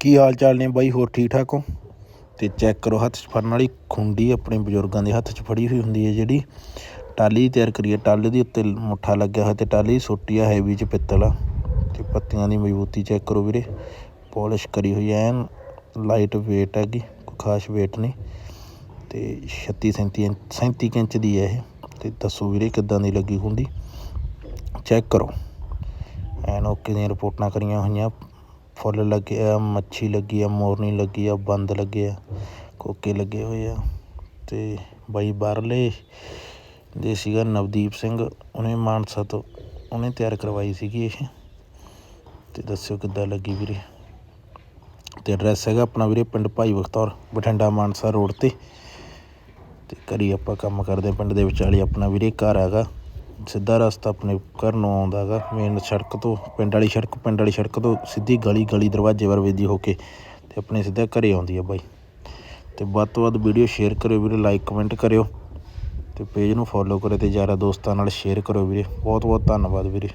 ਕੀ ਹਾਲ ਚਾਲ ਨੇ ਬਾਈ? ਹੋਰ ਠੀਕ ਠਾਕ ਹੋ? ਤੇ ਚੈੱਕ ਕਰੋ ਹੱਥ 'ਚ ਫੜਨ ਵਾਲੀ ਖੁੰਡੀ ਆਪਣੇ ਬਜ਼ੁਰਗਾਂ ਦੇ ਹੱਥ 'ਚ ਫੜੀ ਹੋਈ ਹੁੰਦੀ ਹੈ ਜਿਹੜੀ। ਟਾਲੀ ਤਿਆਰ ਕਰੀਏ। ਟਾਲੇ ਦੇ ਉੱਤੇ ਮੁੱਠਾ ਲੱਗਿਆ ਹੋਇਆ ਤੇ ਟਾਲੀ ਸੋਟੀ ਆ ਹੈਵੀ 'ਚ ਪਿੱਤਲ ਆ। ਤੇ ਪੱਤੀਆਂ ਦੀ ਮਜ਼ਬੂਤੀ ਚੈੱਕ ਕਰੋ ਵੀਰੇ। ਪਾਲਿਸ਼ ਕਰੀ ਹੋਈ ਐਨ ਲਾਈਟ weight ਹੈਗੀ, ਕੋਈ ਖਾਸ weight ਨਹੀਂ। ਤੇ 36 37 ਇੰਚ 37 ਇੰਚ ਦੀ ਹੈ ਇਹ। ਤੇ ਦੱਸੋ ਵੀਰੇ ਕਿੱਦਾਂ ਦੀ ਲੱਗੀ ਹੁੰਦੀ ਚੈੱਕ ਕਰੋ। ਐਨ ਓਕੇ ਦੀਆਂ ਰਿਪੋਰਟਾਂ ਕਰੀਆਂ ਹੋਈਆਂ। ਫੁੱਲ ਲੱਗੇ ਆ, ਮੱਛੀ ਲੱਗੀ ਆ, ਮੋਰਨੀ ਲੱਗੀ ਆ, ਬੰਦ ਲੱਗੇ ਆ, ਕੋਕੇ ਲੱਗੇ ਹੋਏ ਆ। ਅਤੇ ਬਾਈ ਬਾਹਰਲੇ ਦੇ ਸੀਗਾ ਨਵਦੀਪ ਸਿੰਘ, ਉਹਨੇ ਮਾਨਸਾ ਤੋਂ ਉਹਨੇ ਤਿਆਰ ਕਰਵਾਈ ਸੀਗੀ ਇਹ। ਤੇ ਦੱਸਿਓ ਕਿੱਦਾਂ ਲੱਗੀ ਵੀਰੇ? ਤੇ ਐਡਰੈਸ ਹੈਗਾ ਆਪਣਾ ਵੀਰੇ ਪਿੰਡ ਭਾਈ ਬਖਤੌਰ, ਬਠਿੰਡਾ ਮਾਨਸਾ ਰੋਡ ਤੇ। ਤੇ ਕਰੀ ਆਪਾਂ ਕੰਮ ਕਰਦੇ ਪਿੰਡ ਦੇ ਵਿਚਾਲੇ ਆਪਣਾ ਵੀਰੇ ਘਰ ਹੈਗਾ। ਸਿੱਧਾ ਰਸਤਾ ਆਪਣੇ ਘਰ ਨੂੰ ਆਉਂਦਾ ਹੈਗਾ ਮੇਨ ਸੜਕ ਤੋਂ, ਪਿੰਡ ਵਾਲੀ ਸੜਕ, ਪਿੰਡ ਵਾਲੀ ਸੜਕ ਤੋਂ ਸਿੱਧੀ ਗਲੀ ਗਲੀ ਦਰਵਾਜ਼ੇ ਵੱਲ ਵੇਦੀ ਹੋ ਕੇ ਅਤੇ ਆਪਣੇ ਸਿੱਧਾ ਘਰ ਆਉਂਦੀ ਆ ਬਾਈ। ਅਤੇ ਵੱਧ ਤੋਂ ਵੱਧ ਵੀਡੀਓ ਸ਼ੇਅਰ ਕਰਿਓ ਵੀਰੇ ਲਾਈਕ ਕਮੈਂਟ ਕਰਿਓ ਅਤੇ ਪੇਜ ਨੂੰ ਫੋਲੋ ਕਰਿਓ ਅਤੇ ਯਾਰਾਂ ਦੋਸਤਾਂ ਨਾਲ ਸ਼ੇਅਰ ਕਰਿਓ ਵੀਰੇ। ਬਹੁਤ ਬਹੁਤ ਧੰਨਵਾਦ ਵੀਰੇ।